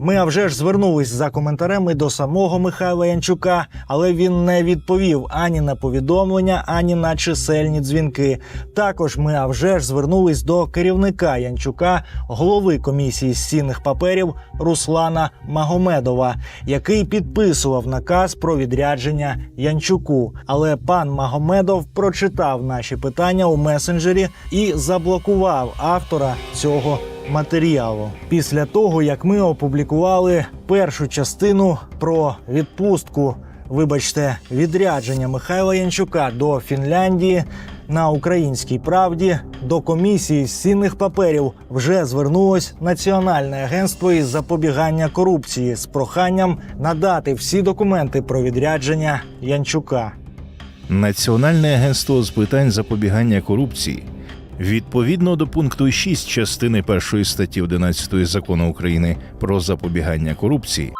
Ми а вже ж звернулись за коментарями до самого Михайла Янчука, але він не відповів ані на повідомлення, ані на чисельні дзвінки. Також ми а вже ж звернулись до керівника Янчука, голови комісії з цінних паперів Руслана Магомедова, який підписував наказ про відрядження Янчуку. Але пан Магомедов прочитав наші питання у месенджері і заблокував автора цього матеріалу. Після того, як ми опублікували першу частину про відпустку, вибачте, відрядження Михайла Янчука до Фінляндії. На українській правді до комісії з цінних паперів вже звернулось Національне агентство із запобігання корупції з проханням надати всі документи про відрядження Янчука. Національне агентство з питань запобігання корупції відповідно до пункту 6 частини 1 статті 11 закону України про запобігання корупції